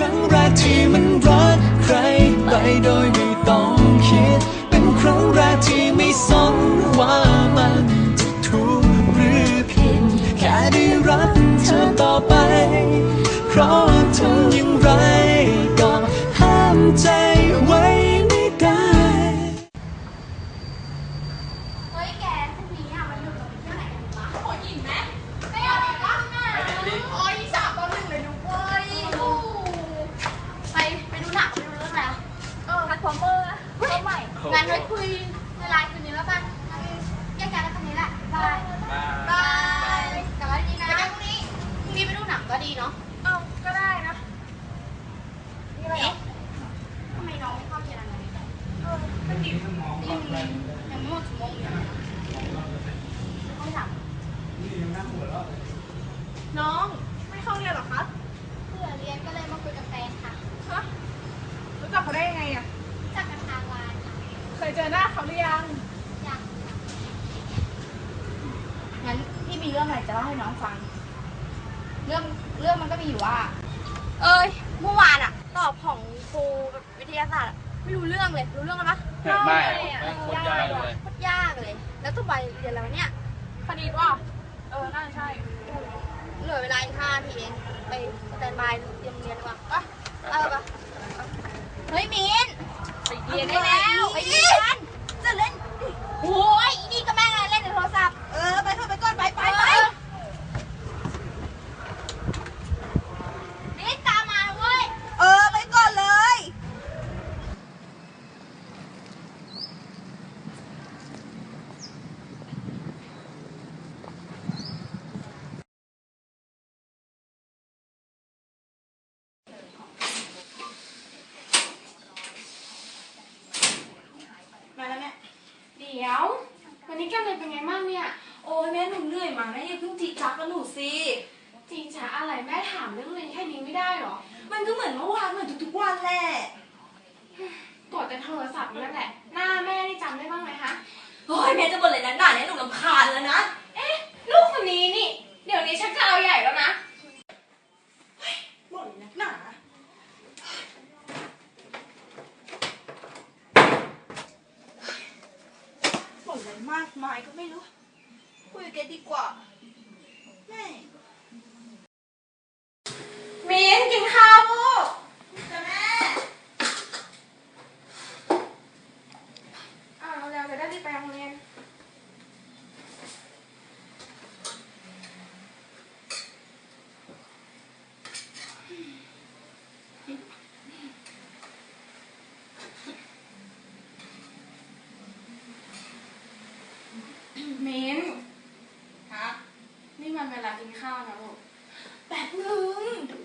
ครั้งแรกที่มันรักใครไปโดย เนาะเออก็ได้นะนี่อะไรอะทำไมน้องไม่เข้าเรียนอะไรเลยเออมันดียังยังไม่หมดชั่วโมงเลยห้องสามน้องไม่เข้าเรียนเหรอคะเพื่อเรียนก็เลยมาคุยกับแฟนค่ะฮะรู้จักเขาได้ยังไงอะจากกันทางไลน์ค่ะเคยเจอหน้าเขาหรือยังยังค่ะงั้นพี่มีเรื่องอะไรจะเล่าให้น้องฟัง เรื่องเรื่องมันก็มีอยู่ว่า เอ้ยเมื่อวานอะตอบของครูแบบวิทยาศาสตร์อะไม่รู้เรื่องเลย รู้เรื่องอะไรปะไม่เลยอะไม่โคตรยากเลย โคตรยากเลย แล้วต้องไปเรียนแล้วะเนี่ยคณิตว่า เออ น่าจะใช่ เหลือเวลาอีกห้าทีเองไปสแตนบายเตรียมเรียนดีกว่าปะเออปะเฮ้ยมินไปเรียนได้แล้วไปเรียนจะเล่นโอ้ยอีนี่ก็แม่งอะไรเล่นในโทรศัพท์ เออ ไปเถอะไปก่อนไปไปไปนี่ตามมาเว้ย เออ ไปก่อนเลย มาแล้วแม่เดี๋ยว วันนี้การเรียนเป็นไงบ้างเนี่ย โอ้ยแม่หนูเหนื่อย มากนะอย่าเพิ่งจีจักกับหนูสิจริงจ้ะอะไรแม่ถามเรื่องเรียนแค่นี้ไม่ได้หรอ มันก็เหมือนเมื่อวานเหมือนทุกๆวันแหละกดแต่โทรศัพท์นั่นแหละ หน้าแม่ได้จำได้บ้างไหมคะโอ้ยแม่จะบ่นเลยนะด่าเนี่ยหนูลำคาญแล้วนะ เอ๊ะ ลูกคนนี้นี่ เดี๋ยวนี้ชักจะเอาใหญ่แล้วนะบ่นนักหนาบ่นอะไรมากมายก็ไม่รู้ คุยกับแกดีกว่าแม่มีนกินข้าวลูกแต่แม่อ่าเร็วๆจะได้รีบไปโรงเรียนมิ้น มันเวลากินข้าวนะลูกแป๊บนึง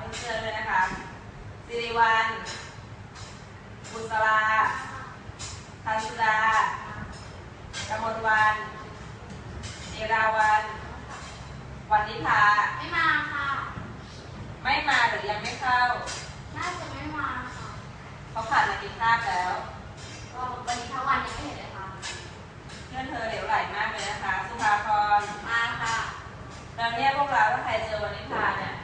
คุเพื่อนด้วยนะคะสิริวัลบุษราทันสุดากมลวันเจราวัน วันนิพาไม่มาค่ะ ไม่มาหรือยังไม่เข้า น่าจะไม่มาค่ะ เขาขาดนาทีพลาแล้ว ก็วันนี้ทั้งวันยังไม่เห็นเลยค่ะ เพื่อนเธอเหลวไหลมากเลยนะคะ สุภาพร มาค่ะตอเนี่ยพวกเราถ้าใครเจอวันนิพาเนี่ย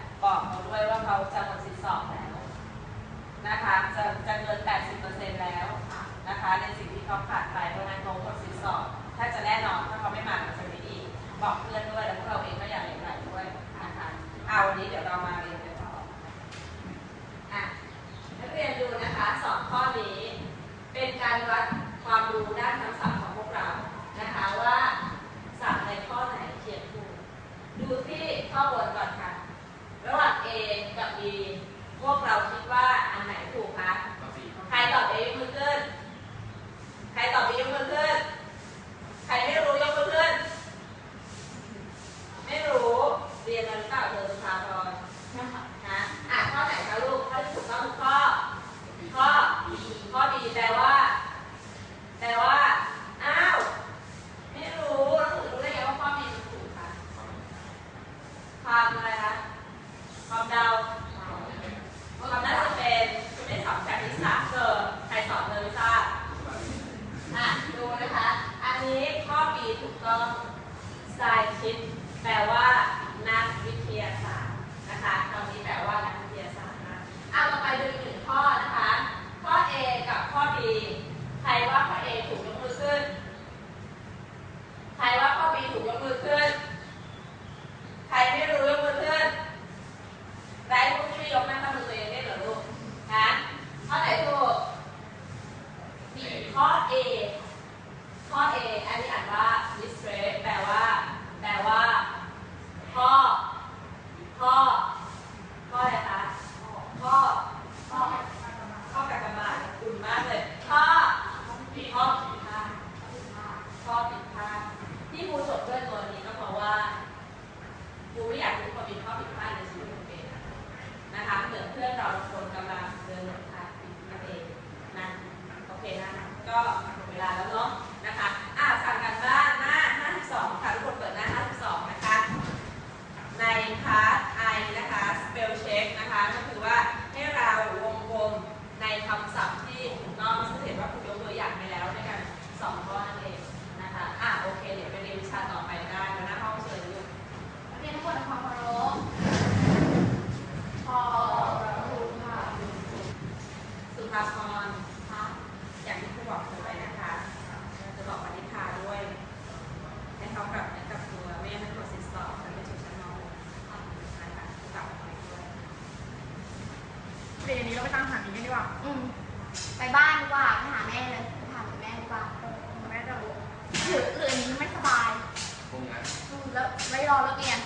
บไม่รอแล้เนี่ย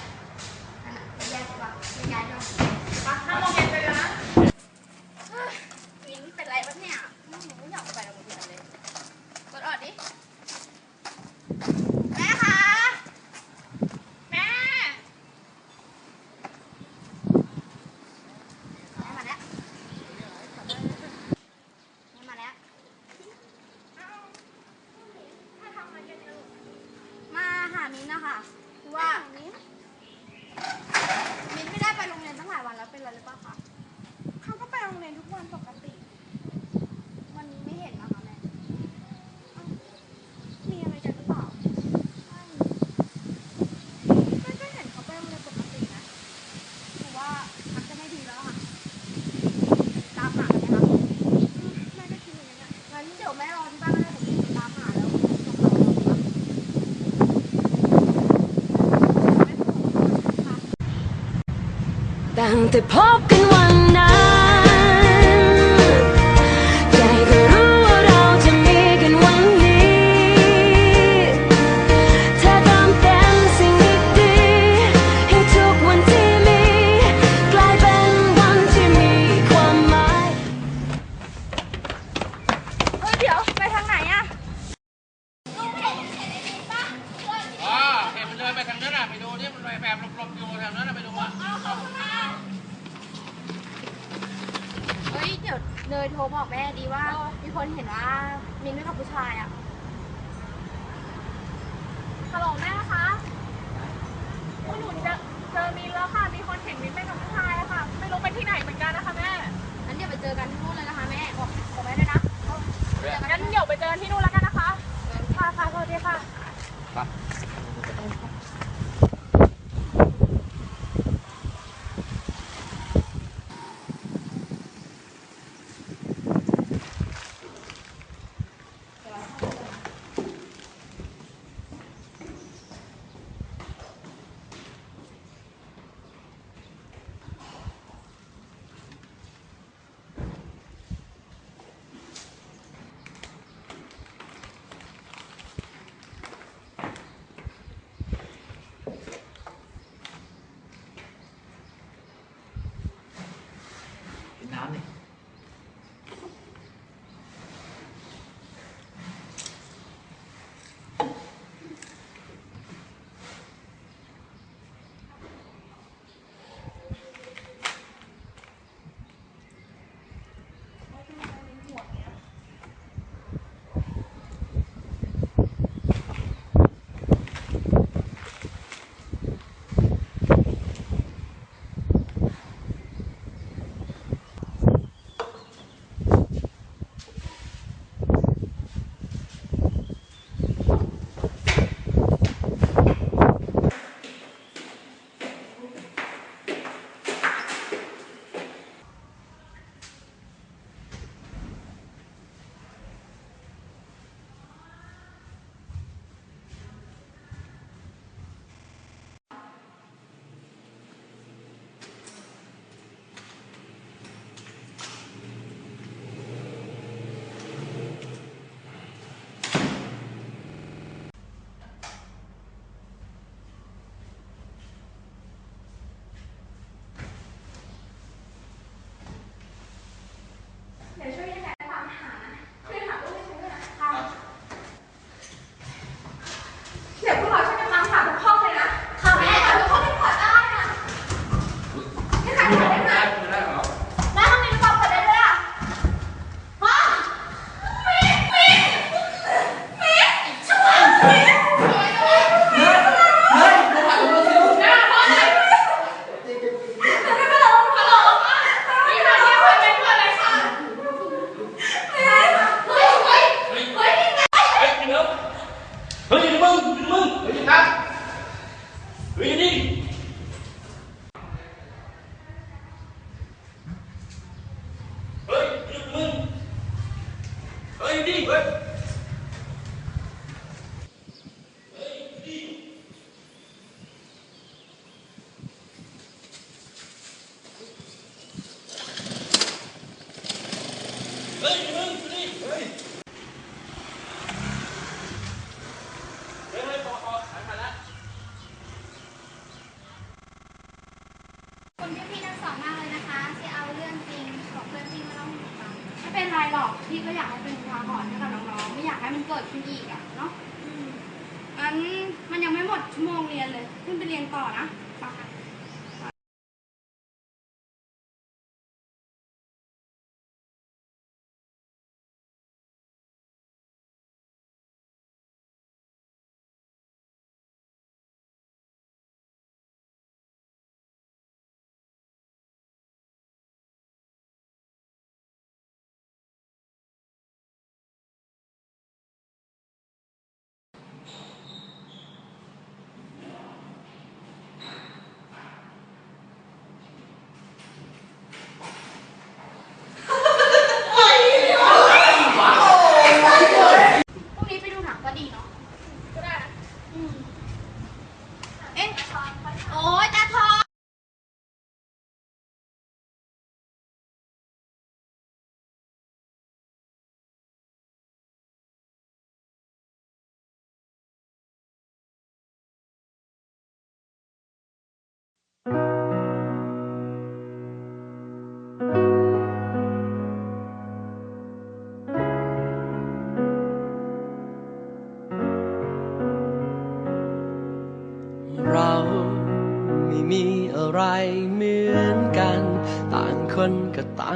ไแยกกว่ปย้ยดีกว่ถ้าโมงเยนไปแล้นะมินเป็ไรปะเนี่ยไม่อยากไปโรงเรียเลยกดออดดิ แม่คะ แม่มาแล้วมาแล้ว มาหามินนะคะ ว่ามินไม่ได้ไปโรงเรียนตั้งหลายวันแล้วเป็นไรหรือเปล่าคะเขาก็ไปโรงเรียนทุกวันปกติ แต่พบกันวันนั้นใจก็รู้ว่าเราจะมีกันวันนี้เธอเติมเต็มสิ่งดีๆให้ทุกวันที่มี กลายเป็นวันที่มีความหมาย เฮ้ยเดี๋ยว ไปทางไหนอะอ๋อเห็นมันเลยไปทางนั้นอะไปดูนี่มันลอยแบบหลบๆอยู่แถวนั้นอะไปดูอะ เนยโทรบอกแม่ดีว่า มีคนเห็นว่ามินไม่กับผู้ชายอะฮัลโหลแม่คะพวกหนูจะเจอมินแล้วค่ะ มีคนเห็นมินไม่กับผู้ชายอะค่ะ ไม่รู้ไปที่ไหนเหมือนกันนะคะแม่งั้นเดี๋ยวไปเจอกันที่นู่นเลยนะคะแม่บอกบอกแม่ด้วยนะงั้นเดี๋ยวไปเจอกันที่นู่นแล้วกันนะคะ ค่ะค่ะสวัสดีค่ะ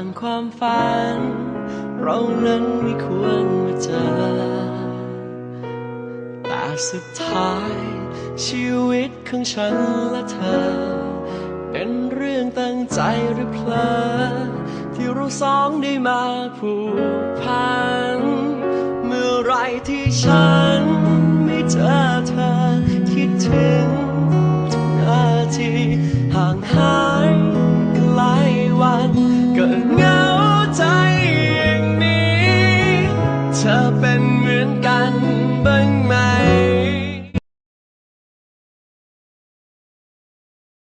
างความฝัน เรานั้นไม่ควรมาเจอ แต่สุดท้าย ชีวิตของฉันและเธอ เป็นเรื่องตั้งใจหรือเพลอที่เราสองได้มาผูกพัน เมื่อไรที่ฉันไม่เจอ